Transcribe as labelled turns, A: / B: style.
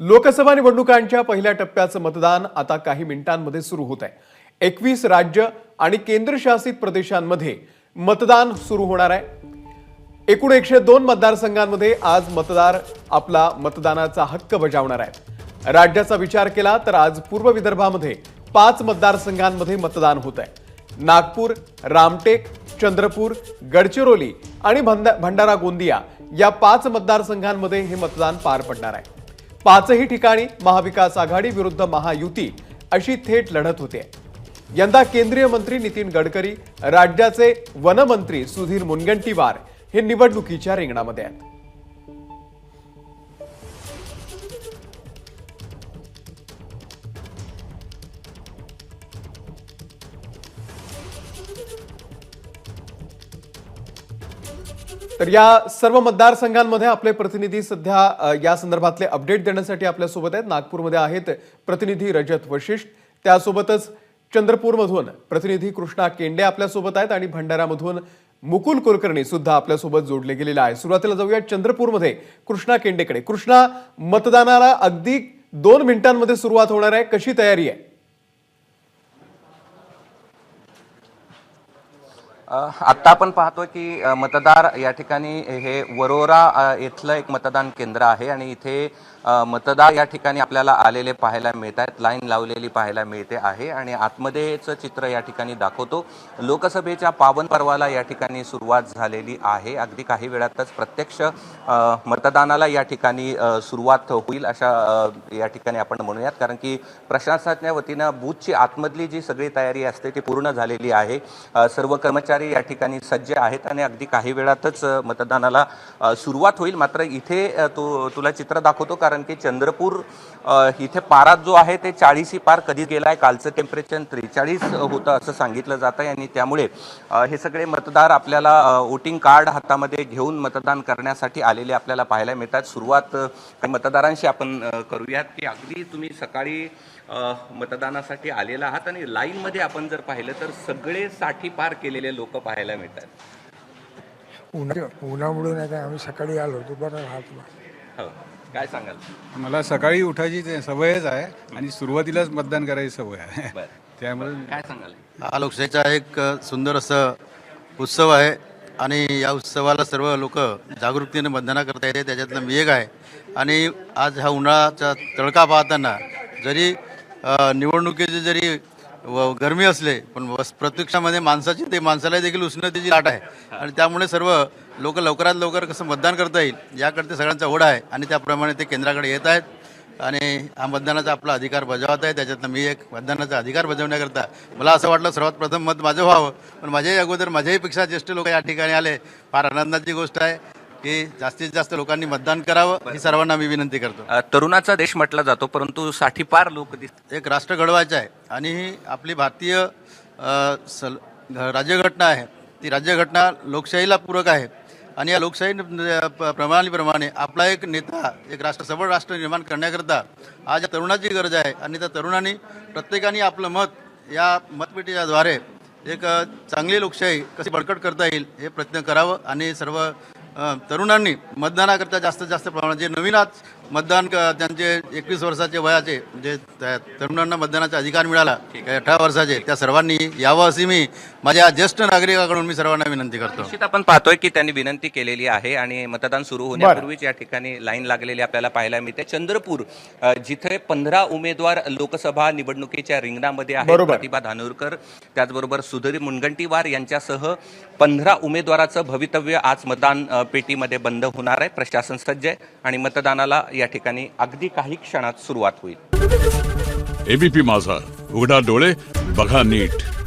A: लोकसभा निवडणुकांच्या पहिल्या टप्प्याचं मतदान आता काही मिनिटांमध्ये सुरू होत आहे. एकवीस राज्य आणि केंद्रशासित प्रदेशांमध्ये मतदान सुरू होणार आहे. एकूण एकशे दोन मतदारसंघांमध्ये आज मतदार आपला मतदानाचा हक्क बजावणार आहे राज्याचा विचार केला तर आज पूर्व विदर्भामध्ये पाच मतदारसंघांमध्ये मतदान होत आहे. नागपूर रामटेक चंद्रपूर गडचिरोली आणि भंडा- भंडारा गोंदिया या पाच मतदारसंघांमध्ये हे मतदान पार पडणार आहे. पाचही ठिकाणी महाविकास आघाडी विरुद्ध महायुती अशी थेट लढत होते. यंदा केंद्रीय मंत्री नितीन गडकरी राज्याचे वनमंत्री सुधीर मुनगंटीवार हे निवडणुकीच्या रिंगणामध्ये आहेत. तर या सर्व मतदारसंघांमध्ये आपले प्रतिनिधी सध्या या संदर्भातले अपडेट देण्यासाठी आपल्यासोबत आहेत. नागपूरमध्ये आहेत प्रतिनिधी रजत वशिष्ठ. त्यासोबतच चंद्रपूरमधून प्रतिनिधी कृष्णा केंडे आपल्यासोबत आहेत आणि भंडारामधून मुकुल कुलकर्णी सुद्धा आपल्यासोबत जोडले गेलेले आहे सुरुवातीला जाऊया चंद्रपूरमध्ये कृष्णा केंडेकडे. कृष्णा मतदानाला अगदी दोन मिनिटांमध्ये सुरुवात होणार आहे. कशी तयारी आहे?
B: आत्ता आपण पाहतोय की मतदार या ठिकाणी हे वरोरा येथलं एक मतदान केंद्र आहे आणि इथे मतदार या ठिकाणी आपल्याला आलेले पाहायला मिळत आहेत लाईन लावलेली पाहायला मिळते आहे आणि आतमध्येचं चित्र या ठिकाणी दाखवतो. लोकसभेच्या पावन पर्वाला या ठिकाणी सुरुवात झालेली आहे. अगदी काही वेळातच प्रत्यक्ष मतदानाला या ठिकाणी सुरुवात होईल अशा या ठिकाणी आपण म्हणूयात. कारण की प्रशासनाच्या वतीनं बूथची आतमधली जी सगळी तयारी असते ती पूर्ण झालेली आहे. सर्व कर्मचारी या ठिकाणी सज्ज आहेत आणि अगदी काही वेळातच मतदानाला सुरुवात होईल. मात्र इथे तो तुला चित्र दाखवतो कारण की चंद्रपूर इथे पारा जो आहे ते चाळीसी पार कधी गेला आहे कालचं टेम्परेचर त्रेचाळीस होतं असं सांगितलं जात आहे आणि त्यामुळे हे सगळे मतदार आपल्याला वोटिंग कार्ड हातामध्ये घेऊन मतदान करण्यासाठी आलेले आपल्याला पाहायला मिळतात. सुरुवात मतदारांशी आपण करूयात की अगदी तुम्ही सकाळी मतदानासाठी आलेला आहात आणि लाईनमध्ये आपण जर पाहिलं तर सगळे साठी पार केलेले लोक पाहायला मिळतात.
C: उन्हा उन्हामुळे नाही तर आम्ही सकाळी आलो दुपार राहतो
B: हो काय सांगाल?
D: मला सकाळी उठायची सवयच आहे आणि सुरुवातीलाच मतदान करायची सवय आहे.
B: बरं.
D: त्यामुळे
B: काय सांगाल?
E: हा लोकशाहीचा एक सुंदर असं उत्सव आहे आणि या उत्सवाला सर्व लोक जागरूकतेने मतदान करता येते त्याच्यातलं मी एक आहे. आणि आज हा उन्हाळ्याचा तडका पाहताना जरी निवडणुकीचे जरी व गरमी असले पण वस- प्रत्यक्षामध्ये माणसाची ते माणसाला देखील उष्णतेची लाट आहे. आणि त्यामुळे सर्व लोक लवकरात लवकर कसं मतदान करता येईल याकडे सगळ्यांचा ओढा आहे आणि त्याप्रमाणे ते केंद्राकडे येत आहेत. आणि हा मतदानाचा आपला अधिकार बजावत आहे. त्याच्यातनं मी एक मतदानाचा अधिकार बजावण्याकरता मला असं वाटलं सर्वात प्रथम मत माझं व्हावं. पण माझ्याही अगोदर माझ्याहीपेक्षा ज्येष्ठ लोक या ठिकाणी आले. फार आनंदाची गोष्ट आहे. की जास्तीत जास्त लोकांनी मतदान करावं ही सर्वांना मी विनंती करतो.
B: अ, तरुणाचा देश म्हटला जातो परंतु साठी पार लोक दिसतात
E: एक राष्ट्र घडवायचं आहे. आणि ही आपली भारतीय अ, सल घ- राज्यघटना आहे. ती राज्यघटना लोकशाहीला पूरक आहे. आणि या लोकशाही न- प- प्रणालीप्रमाणे आपला एक नेता एक राष्ट्र सबळ राष्ट्र निर्माण करण्याकरता आज या तरुणाची गरज आहे. आणि त्या तरुणांनी प्रत्येकाने आपलं मत या मतपेटीच्याद्वारे एक अ, चांगली लोकशाही कशी बळकट करता येईल हे प्रयत्न करावं आणि सर्व तरुणांनी मतदानाकरता जास्तीत जास्त प्रमाणात जे नवीन आज मतदान क- त्यांचे एकवीस वर्षाचे वयाचे म्हणजे त्या तरुणांना मतदानाचा अधिकार मिळाला अठरा वर्षाचे त्या सर्वांनी यावं अशी मी माझ्या ज्येष्ठ नागरिकाकडून मी सर्वांना विनंती करतो.
B: निश्चित आपण पाहतोय की त्यांनी विनंती केलेली आहे आणि मतदान सुरू होण्यापूर्वीच या ठिकाणी लाईन लागलेली आपल्याला पाहायला मिळते. चंद्रपूर जिथे पंधरा उमेदवार लोकसभा निवडणुकीच्या रिंगणामध्ये आहेत
A: बरोबर.
B: प्रतिभा धानोरकर त्याचबरोबर सुधीर मुनगंटीवार यांच्यासह पंधरा उमेदवाराचं भवितव्य आज मतदान पेटीमध्ये बंद होणार आहे. प्रशासन सज्ज आहे आणि मतदानाला या ठिकाणी अगदी काही क्षणात सुरुवात होईल.
F: एबीपी माझा. उघडा डोळे बघा नीट.